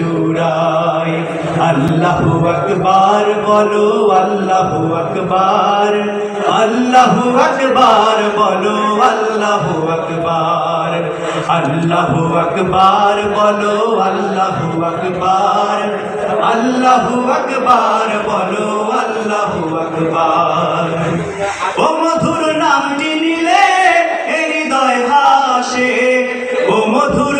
জুড়াই আল্লাহু আকবার, বলো আল্লাহু আকবার। আল্লাহু আকবার, বলো আল্লাহু আকবার। আল্লাহু আকবার, বলো আল্লাহু আকবার। আল্লাহু আকবার, বলো আল্লাহু আকবার। ও মধুর নামটি নিলে হৃদয় হাসে ও মধুর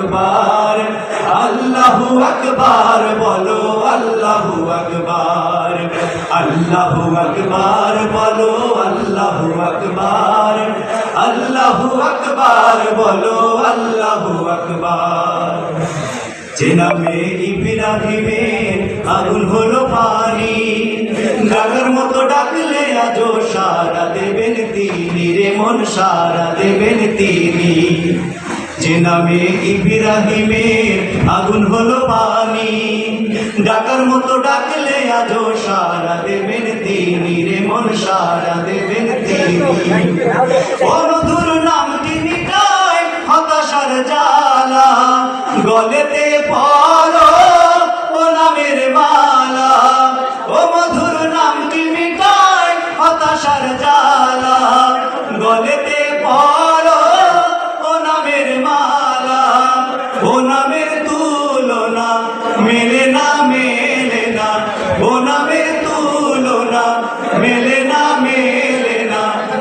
আকবার। আল্লাহু আকবার, বলো আল্লাহু আকবার। আল্লাহু আকবার, বলো আল্লাহু আকবার। আল্লাহু আকবার, বলো আল্লাহু আকবার। যে নামে ইব্রাহিমের আগুন হলো পানি ডাকার মতো ডাকলে আজও সারা দেবেন তিনি, রে মন সারা দেবেন তিনি। যে নামে ইব্রাহিমের আগুন হলো পানি। ডাকার মতো ডাকলে আজও সারা দেবেন তিনি রে মন, সারা দেবেন তিনি। অনুধুর নাম তিনি হতাশার জ্বালা। গলেতে পড়ো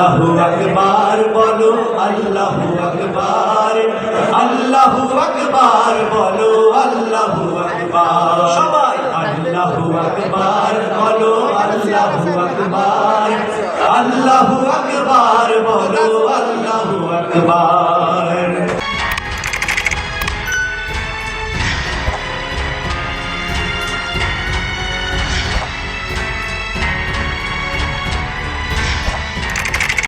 আল্লাহু আকবার বলো আল্লাহু আকবার আল্লাহু আকবার বলো আল্লাহু আকবার। সবাই। আল্লাহু আকবার বলো আল্লাহু আকবার। আল্লাহু আকবার বলো আল্লাহু আকবার।